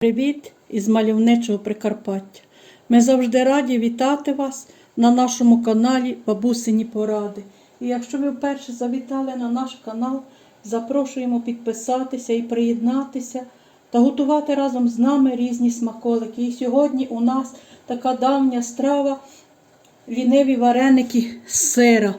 Привіт із мальовничого Прикарпаття. Ми завжди раді вітати вас на нашому каналі Бабусині Поради. І якщо ви вперше завітали на наш канал, запрошуємо підписатися і приєднатися та готувати разом з нами різні смаколики. І сьогодні у нас така давня страва ліниві вареники з сира.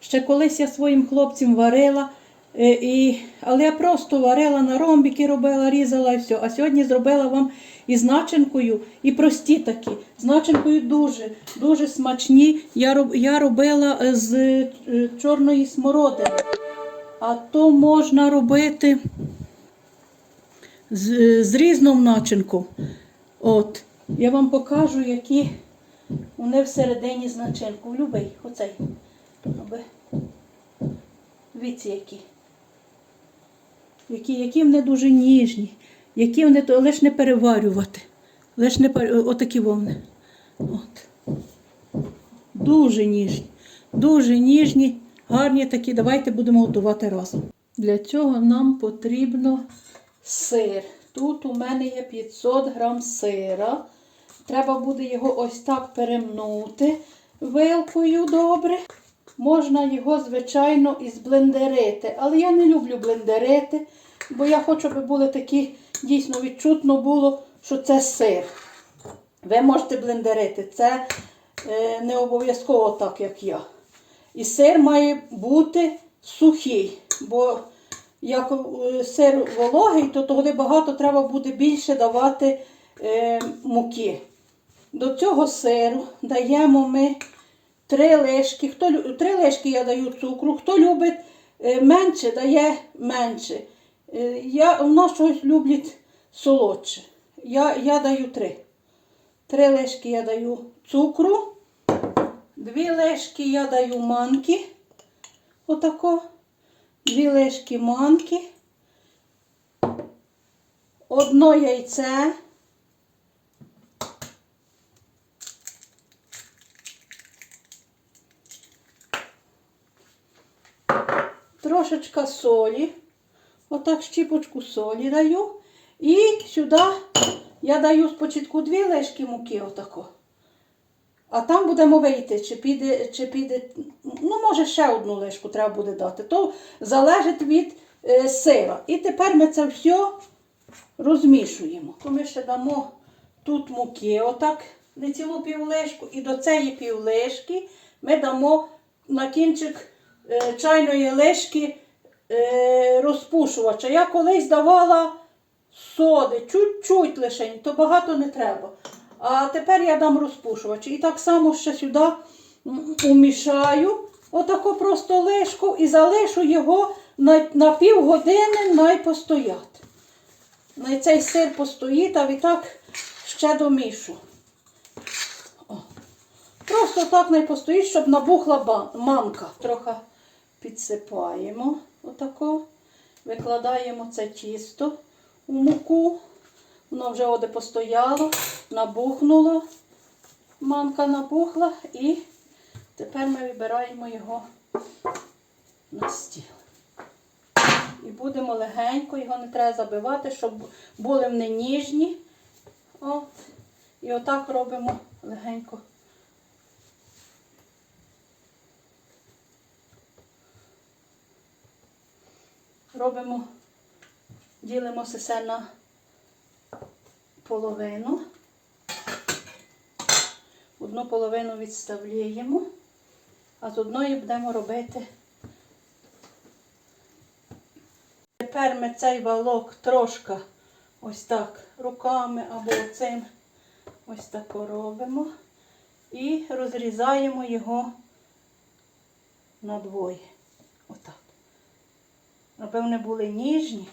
Ще колись я своїм хлопцям варила, і, але я просто варила на ромбіки, робила, різала і все. А сьогодні зробила вам із начинкою, і прості такі. З начинкою дуже, дуже смачні. Я, я робила е, з е, чорної смородини. А то можна робити з, з різною начинком. От. Я вам покажу, які вони всередині з начинку. Любий, оцей. Дивіться, які. Які, які вони дуже ніжні, які вони то лиш не переварювати. Лиш не отакі вовни. От. Дуже ніжні. Дуже ніжні, гарні такі. Давайте будемо готувати разом. Для цього нам потрібно сир. Тут у мене є 500 грам сира. Треба буде його ось так перемнути вилкою добре. Можна його, звичайно, і зблендерити. Але я не люблю блендерити, бо я хочу, щоб були такі, дійсно відчутно було, що це сир. Ви можете блендерити. Це е, не обов'язково так, як я. І сир має бути сухий, бо як е, сир вологий, то тоді багато треба буде більше давати е, муки. До цього сиру даємо ми три лишки. Хто, три лишки я даю цукру. Хто любить е, менше, дає менше. Е, Я, у нас щось люблять солодше. Я, я даю три. Три лишки я даю цукру. Дві лишки я даю манки. Отако. Дві лишки манки. Одно яйце. трошечка солі. Отак щіпочку солі даю. І сюди я даю спочатку дві лишки муки, отако. А там будемо вийти, чи піде, чи піде, ну, може, ще одну лишку треба буде дати. То залежить від е, сира. І тепер ми це все розмішуємо. То ми ще дамо тут муки, отак, не цілу півлишку, і до цієї півлишки ми дамо на кінчик е, чайної лишки е, розпушувача. Я колись давала соди, чуть-чуть лише, то багато не треба. А тепер я дам розпушувач. І так само ще сюди умішаю, отако просто лишку і залишу його на, на півгодини най постояти. На цей сир постоїть, а відтак ще домішу. Просто так не постоїть, щоб набухла манка. Трохи підсипаємо отако. Викладаємо це тісто у муку. Воно вже оде постояло, набухнуло. Манка набухла і тепер ми вибираємо його на стіл. І будемо легенько, його не треба забивати, щоб були вони ніжні. От. І отак робимо легенько. Робимо, ділимо все на половину. Одну половину відставляємо, а з одної будемо робити. Тепер ми цей валок трошки ось так руками або цим ось так робимо і розрізаємо його на двоє. Отак. Вони були ніжні,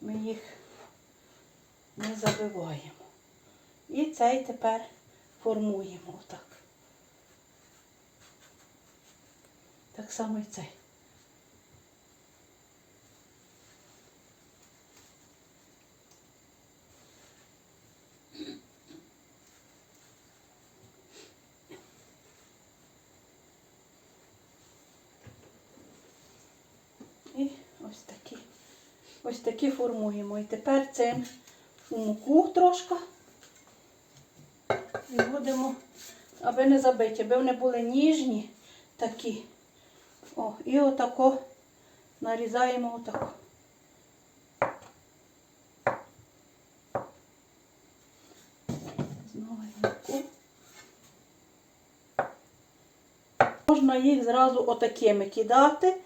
ми їх не забиваємо. І цей тепер формуємо отак. Так само і цей. І ось такі. Ось такі формуємо. І тепер цим у муку трошки. І будемо, аби не забиті, аби вони були ніжні такі. О, і отако нарізаємо отако. Можна їх зразу отакими кидати,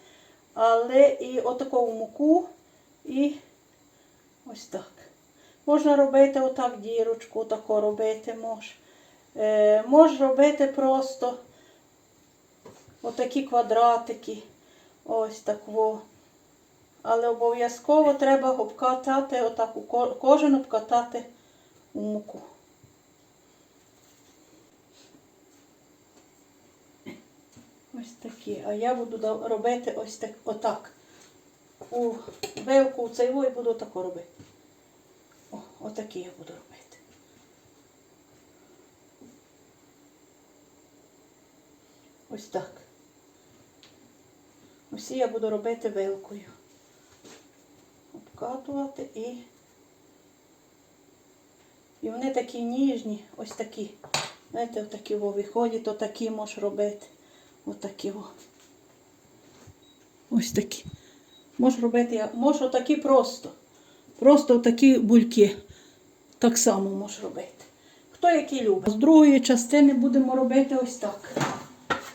але і отаку муку, і ось так. Можна робити отак дірочку, отако робити мож. Е, можеш робити просто отакі квадратики. Ось так во. Але обов'язково треба обкатати, отак кожен обкатати у муку. Ось такі. А я буду робити ось так, отак. У вилку, у цей вой буду тако робити. О, отакі я буду робити. Ось так. Усі я буду робити вилкою. Обкатувати і. І вони такі ніжні, ось такі. Знаєте, отакі виходять, отакі можеш робити. Отакі во. Ось такі. Можеш робити, можеш отакі просто. Просто такі бульки. Так само можеш робити. Хто які любить. З другої частини будемо робити ось так.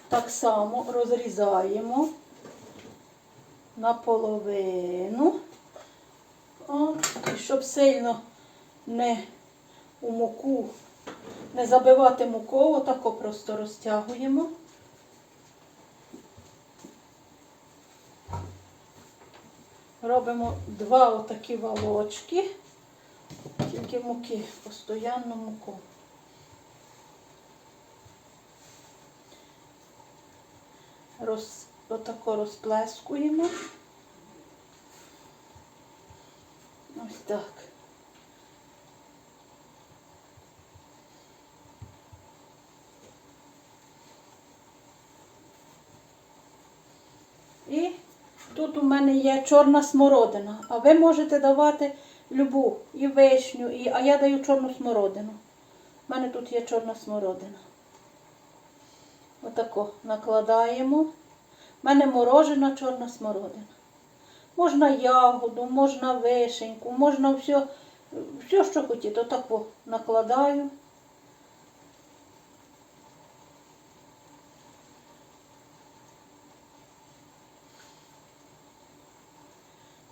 Так само розрізаємо наполовину. О, і щоб сильно не у муку, не забивати муку, отако просто розтягуємо. Робимо два отакі волочки, тільки муки, постоянну муку. Роз, отако розплескуємо. Ось так. І тут у мене є чорна смородина, а ви можете давати любу і вишню, і, а я даю чорну смородину. У мене тут є чорна смородина. Отако накладаємо. У мене морожена чорна смородина. Можна ягоду, можна вишеньку, можна все, все що хотіте. Отако накладаю.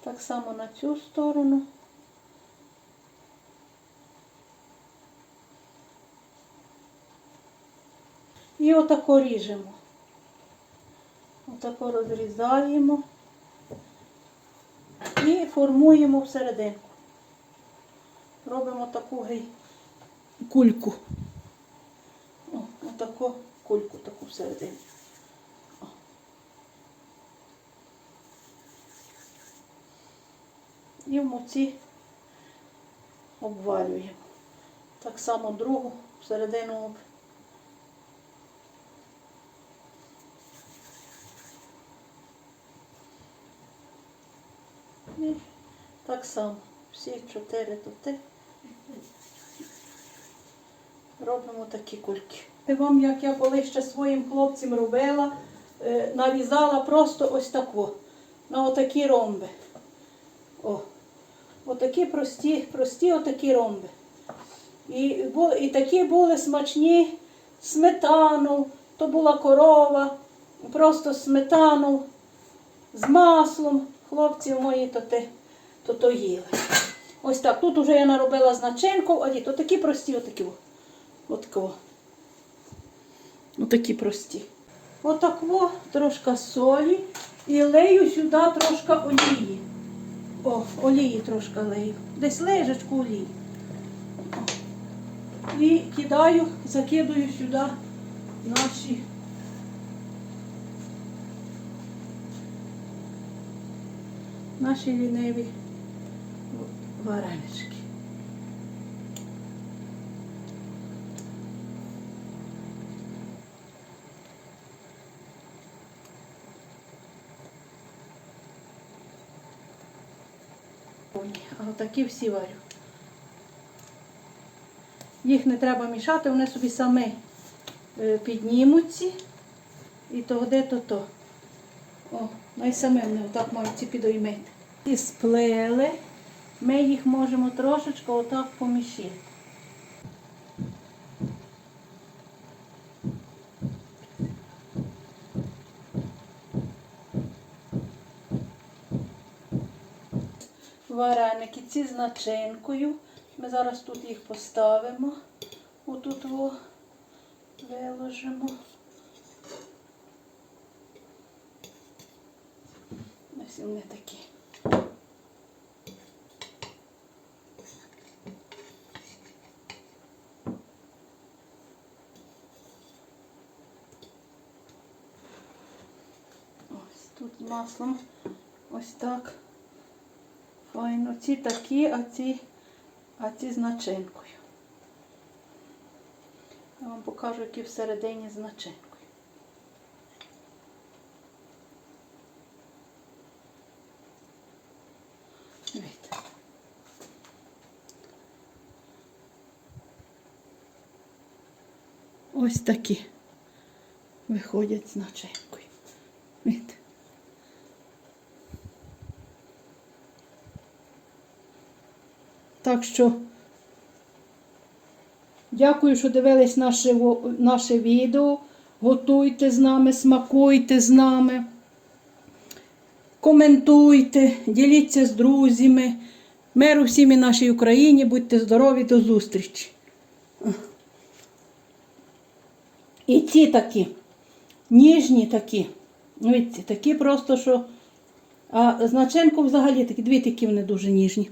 Так само на цю сторону. І отако ріжемо. Отако розрізаємо і формуємо всерединку. Робимо таку гей кульку. О, отаку кульку таку всередині. І в муці обвалюємо. Так само другу всередину І так само всі чотири тути робимо такі кульки. І вам, як я колись ще своїм хлопцям робила, е, нарізала просто ось таку, на отакі ромби. О, отакі прості, прості отакі ромби. І, і такі були смачні сметану, то була корова, просто сметану з маслом. Хлопці мої то, те, то, то їли. Ось так. Тут вже я наробила з начинкою, а ні, то такі прості, отакі. о. Отакі прості. Отако трошки солі і лею сюди трошки олії. О, олії трошки лею. Десь лежечку олії. І кидаю, закидую сюди наші наші ліниві варенички. А отакі всі варю. Їх не треба мішати, вони собі самі е, піднімуться. І то де то то. О, най самі вони отак мають ці підоймити. І сплели. Ми їх можемо трошечки отак помішати. Вареники ці з начинкою. Ми зараз тут їх поставимо. Отут во виложимо. Ось вони такі. Ось тут маслом. Ось так. Файно. Ці такі, а ці, а ці з начинкою. Я вам покажу, які всередині з начинкою. Дивіться. Ось такі виходять з начинкою. Видите? Так що дякую, що дивились наше, наше відео. Готуйте з нами, смакуйте з нами. Коментуйте, діліться з друзями. Миру всім і нашій Україні. Будьте здорові, до зустрічі. І ці такі, ніжні такі. Видите, такі просто, що. А з начинку взагалі такі, дві такі вони дуже ніжні.